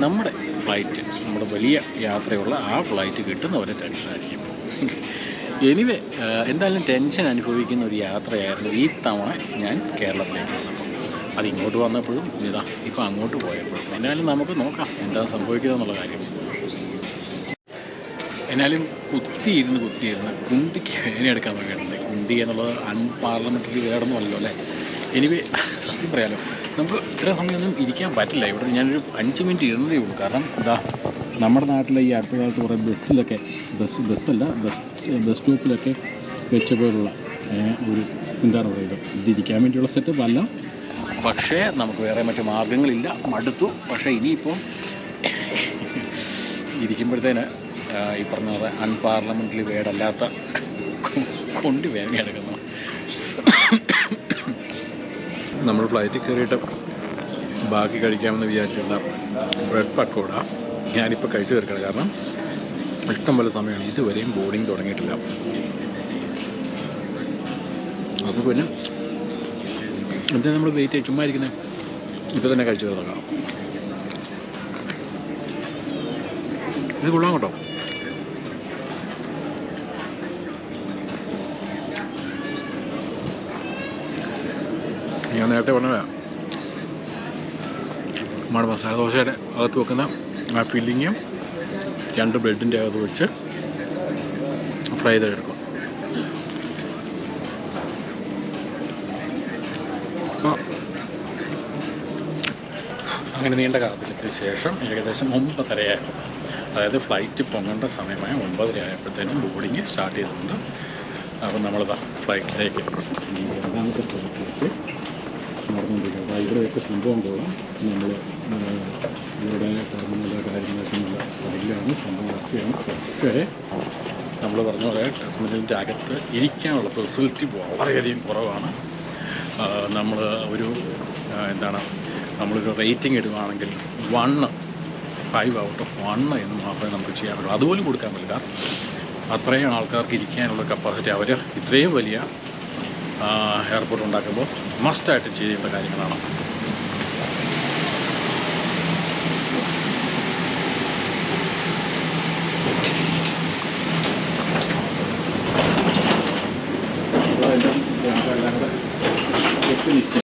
നമ്മുടെ ഫ്ലൈറ്റ് നമ്മുടെ വലിയ യാത്രയുള്ള ആ ഫ്ലൈറ്റ് കിട്ടുന്നവരെ ടെൻഷനായിരിക്കും എനിവേ എന്തായാലും ടെൻഷൻ അനുഭവിക്കുന്ന ഒരു യാത്രയായിരുന്നു ഈ തവണ ഞാൻ കേരളത്തിലേക്ക് വന്നപ്പോൾ അത് ഇങ്ങോട്ട് വന്നപ്പോഴും ഇതാ ഇപ്പോൾ അങ്ങോട്ട് പോയപ്പോഴും. എന്നാലും നമുക്ക് നോക്കാം എന്താണ് സംഭവിക്കുക എന്നുള്ള കാര്യം. എന്നാലും കുത്തിയിരുന്ന് കുത്തിയിരുന്ന് കുണ്ടിക്ക് വേനെടുക്കാൻ വേണ്ടിയിട്ടുണ്ട് കുണ്ടി എന്നുള്ളത് അൺപാർലമെന്ററി വേർഡൊന്നും അല്ലല്ലോ അല്ലേ? എനിവേ സത്യം പറയാലോ നമുക്ക് ഇത്ര സമയമൊന്നും ഇരിക്കാൻ പറ്റില്ല. ഇവിടെ ഞാനൊരു അഞ്ച് മിനിറ്റ് ഇരുന്നതേ ഉള്ളൂ. കാരണം എന്താ നമ്മുടെ നാട്ടിലെ ഈ അടുത്ത കാലത്ത് കുറേ ബസ്സിലൊക്കെ ബസ് ബസ്സല്ല ബസ് ബസ് സ്റ്റോപ്പിലൊക്കെ വെച്ച പോലുള്ള ഒരു എന്താണ് പറയുക ഇതിരിക്കാൻ വേണ്ടിയുള്ള സെറ്റപ്പ് അല്ല. പക്ഷേ നമുക്ക് വേറെ മറ്റു മാർഗങ്ങളില്ല മടുത്തു. പക്ഷേ ഇനിയിപ്പം ഇരിക്കുമ്പോഴത്തേന് ഈ പറഞ്ഞ അൺപാർലമെന്ററി വേർഡല്ലാത്ത കൊണ്ട് വേദന എടുക്കുന്നു. നമ്മൾ ഫ്ലൈറ്റിൽ കയറിയിട്ട് ബാക്കി കഴിക്കാമെന്ന് വിചാരിച്ചിരുന്ന ബ്രെഡ് പക്കോട ഞാനിപ്പോൾ കഴിച്ചു തീർക്കണം. കാരണം ഇഷ്ടം പോലെ സമയമാണ്. ഇതുവരെയും ബോർഡിങ് തുടങ്ങിയിട്ടില്ല. അപ്പോൾ പിന്നെ എന്താ നമ്മൾ വെയിറ്റ് ചെയ്ത് ചുമ്മാ ഇരിക്കുന്നത് ഇപ്പോൾ തന്നെ കഴിച്ചു തുടങ്ങാം ഇത് കൊള്ളാം കേട്ടോ. ഞാൻ നേരത്തെ പറഞ്ഞതാണ് നമ്മുടെ മസാല ദോശയുടെ അകത്ത് വെക്കുന്ന ആ ഫില്ലിങ്ങും രണ്ട് ബ്രെഡിന്റെ അകത്ത് വെച്ച് ഫ്രൈ ചെയ്തെടുക്കും. അപ്പോൾ അങ്ങനെ നീണ്ട കാത്തിരത്തിന് ശേഷം ഏകദേശം ഒമ്പതരയായപ്പോൾ അതായത് ഫ്ലൈറ്റ് പൊങ്ങേണ്ട സമയമായ ഒമ്പതര ആയപ്പോഴത്തേനും ബോർഡിങ് സ്റ്റാർട്ട് ചെയ്തിട്ടുണ്ട്. അപ്പം നമ്മളിതാ ഫ്ലൈറ്റിലേക്ക് മൂന്നാമത്തെ ഫ്ലൈറ്റിലേക്ക് ഇവിടെയൊക്കെ സംഭവം കൊള്ളാം നമ്മൾ ഇവിടെ ടെർമിനൽ കാര്യങ്ങളൊക്കെ നല്ല സംഭവം സംഭവമൊക്കെയാണ് പക്ഷേ നമ്മൾ പറഞ്ഞ പോലെ ടെർമിനലിന്റെ അകത്ത് ഇരിക്കാനുള്ള ഫെസിലിറ്റി വളരെയധികം കുറവാണ്. നമ്മൾ ഒരു എന്താണ് നമ്മളൊരു റേറ്റിംഗ് ഇടുകയാണെങ്കിൽ one five out of one എന്ന് മാത്രമേ നമുക്ക് ചെയ്യാൻ പറ്റുള്ളൂ അതുപോലും കൊടുക്കാൻ പറ്റില്ല. അത്രയും ആൾക്കാർക്ക് ഇരിക്കാനുള്ള കപ്പാസിറ്റി അവർ ഇത്രയും വലിയ എയർപോർട്ട് ഉണ്ടാക്കുമ്പോൾ മസ്റ്റായിട്ട് ചെയ്യേണ്ട കാര്യങ്ങളാണ്. എല്ലാം എല്ലാം